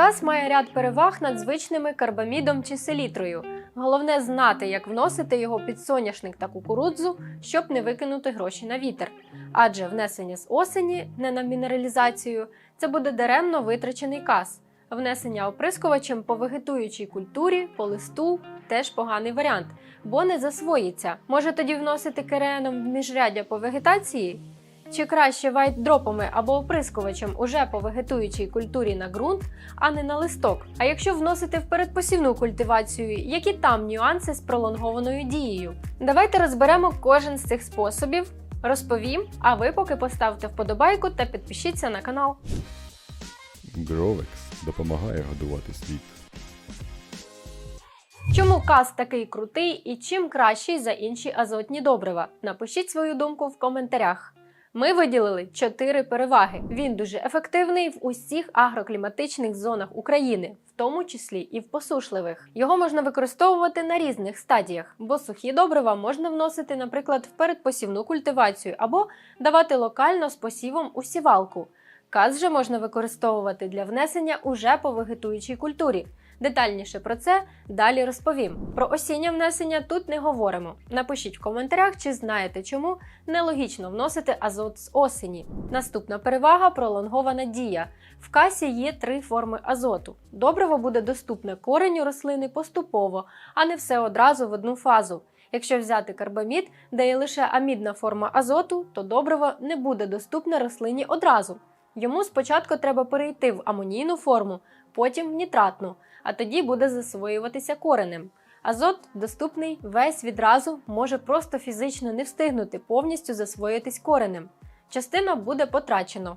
Кас має ряд переваг над звичними карбамідом чи селітрою. Головне знати, як вносити його під соняшник та кукурудзу, щоб не викинути гроші на вітер. Адже внесення з осені, не на мінералізацію, це буде даремно витрачений кас. Внесення оприскувачем по вегетуючій культурі, по листу теж поганий варіант, бо не засвоїться. Може тоді вносити кереном в міжряддя по вегетації? Чи краще вайтдропами або оприскувачем уже по вегетуючій культурі на ґрунт, а не на листок? А якщо вносити в передпосівну культивацію, які там нюанси з пролонгованою дією? Давайте розберемо кожен з цих способів, розповім, а ви поки поставте вподобайку та підпишіться на канал. Гровекс допомагає годувати світ. Чому каз такий крутий і чим кращий за інші азотні добрива? Напишіть свою думку в коментарях. Ми виділили чотири переваги. Він дуже ефективний в усіх агрокліматичних зонах України, в тому числі і в посушливих. Його можна використовувати на різних стадіях, бо сухі добрива можна вносити, наприклад, в передпосівну культивацію або давати локально з посівом у сівалку. Каз же можна використовувати для внесення уже по вегетуючій культурі. Детальніше про це далі розповім. Про осіннє внесення тут не говоримо. Напишіть в коментарях, чи знаєте, чому нелогічно вносити азот з осені. Наступна перевага пролонгована дія. В касі є три форми азоту. Добриво буде доступне кореню рослини поступово, а не все одразу в одну фазу. Якщо взяти карбамід, де є лише амідна форма азоту, то добриво не буде доступне рослині одразу. Йому спочатку треба перейти в амонійну форму, потім в нітратну, а тоді буде засвоюватися коренем. Азот доступний весь відразу може просто фізично не встигнути повністю засвоїтись коренем. Частина буде потрачено.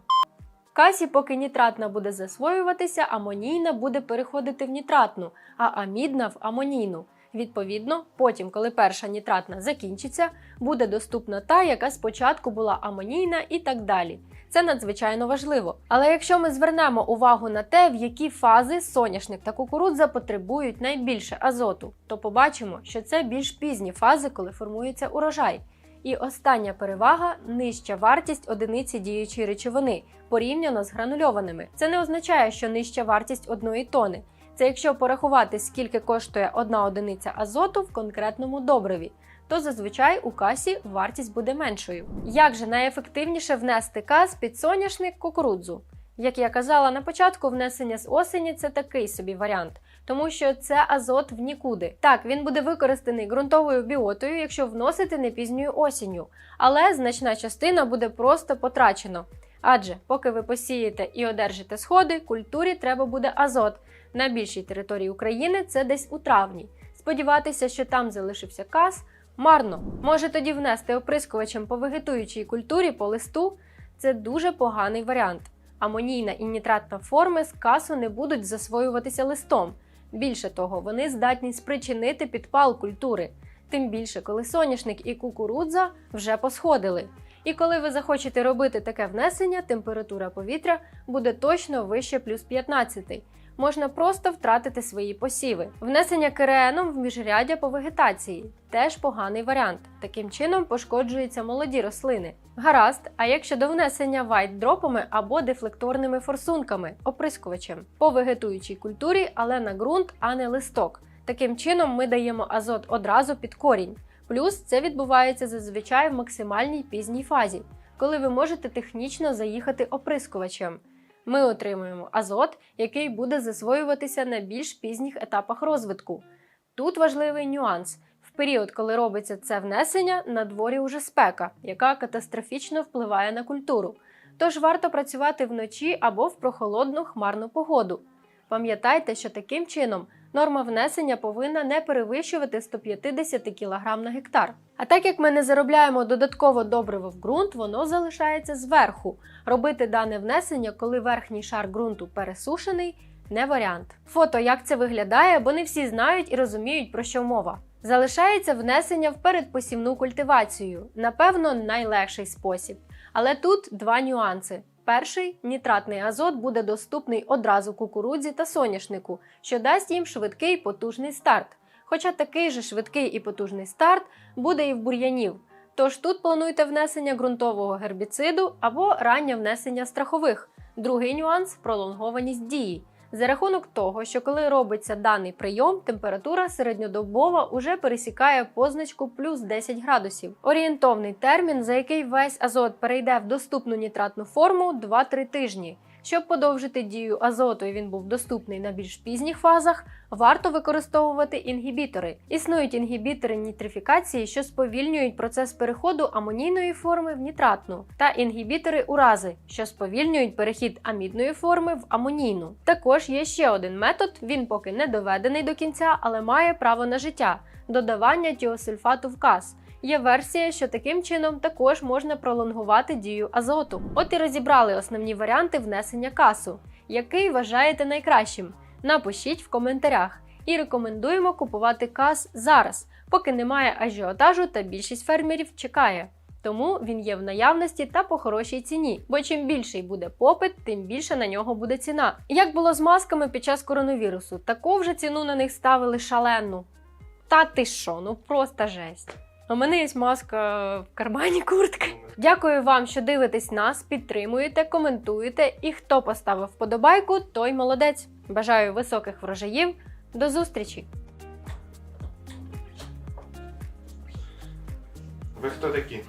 В касі, поки нітратна буде засвоюватися, амонійна буде переходити в нітратну, а амідна в амонійну. Відповідно, потім, коли перша нітратна закінчиться, буде доступна та, яка спочатку була амонійна і так далі. Це надзвичайно важливо. Але якщо ми звернемо увагу на те, в які фази соняшник та кукурудза потребують найбільше азоту, то побачимо, що це більш пізні фази, коли формується урожай. І остання перевага нижча вартість одиниці діючої речовини порівняно з гранульованими. Це не означає, що нижча вартість одної тони. Це якщо порахувати, скільки коштує одна одиниця азоту в конкретному добриві, то зазвичай у касі вартість буде меншою. Як же найефективніше внести кас під соняшник кукурудзу? Як я казала на початку, внесення з осені це такий собі варіант, тому що це азот в нікуди. Так, він буде використаний ґрунтовою біотою, якщо вносити не пізньою осінню, але значна частина буде просто потрачено. Адже поки ви посієте і одержите сходи, культурі треба буде азот. На більшій території України це десь у травні. Сподіватися, що там залишився кас, марно. Може тоді внести оприскувачем по вегетуючій культурі по листу це дуже поганий варіант. Амонійна і нітратна форми з касу не будуть засвоюватися листом. Більше того, вони здатні спричинити підпал культури, тим більше, коли соняшник і кукурудза вже посходили. І коли ви захочете робити таке внесення, температура повітря буде точно вище плюс 15. Можна просто втратити свої посіви. Внесення кереном в міжряддя по вегетації теж поганий варіант. Таким чином пошкоджуються молоді рослини. Гаразд, а як щодо внесення вайтдропами або дефлекторними форсунками, оприскувачем по вегетуючій культурі, але на ґрунт, а не листок. Таким чином ми даємо азот одразу під корінь. Плюс це відбувається зазвичай в максимальній пізній фазі, коли ви можете технічно заїхати оприскувачем. Ми отримуємо азот, який буде засвоюватися на більш пізніх етапах розвитку. Тут важливий нюанс. В період, коли робиться це внесення, на дворі уже спека, яка катастрофічно впливає на культуру. Тож варто працювати вночі або в прохолодну хмарну погоду. Пам'ятайте, що таким чином норма внесення повинна не перевищувати 150 кг на гектар. А так як ми не заробляємо додатково добриво в ґрунт, воно залишається зверху. Робити дане внесення, коли верхній шар ґрунту пересушений, не варіант. Фото, як це виглядає, бо не всі знають і розуміють, про що мова. Залишається внесення в передпосівну культивацію, напевно, найлегший спосіб. Але тут два нюанси. Перший нітратний азот буде доступний одразу кукурудзі та соняшнику, що дасть їм швидкий потужний старт. Хоча такий же швидкий і потужний старт буде і в бур'янів. Тож тут плануйте внесення ґрунтового гербіциду або раннє внесення страхових. Другий нюанс пролонгованість дії. За рахунок того, що коли робиться даний прийом, температура середньодобова уже пересікає позначку плюс 10 градусів. Орієнтовний термін, за який весь азот перейде в доступну нітратну форму 2-3 тижні. Щоб подовжити дію азоту і він був доступний на більш пізніх фазах, варто використовувати інгібітори. Існують інгібітори нітрифікації, що сповільнюють процес переходу амонійної форми в нітратну, та інгібітори урази, що сповільнюють перехід амідної форми в амонійну. Також є ще один метод, він поки не доведений до кінця, але має право на життя додавання тіосульфату в каз. Є версія, що таким чином також можна пролонгувати дію азоту. От і розібрали основні варіанти внесення касу. Який вважаєте найкращим? Напишіть в коментарях. І рекомендуємо купувати кас зараз, поки немає ажіотажу та більшість фермерів чекає. Тому він є в наявності та по хорошій ціні, бо чим більший буде попит, тим більше на нього буде ціна. Як було з масками під час коронавірусу, таку вже ціну на них ставили шалену. Та ти що, ну просто жесть. У мене є маска в кармані куртки. Дякую вам, що дивитесь нас, підтримуєте, коментуєте. І хто поставив вподобайку, той молодець. Бажаю високих врожаїв. До зустрічі! Ви хто такі?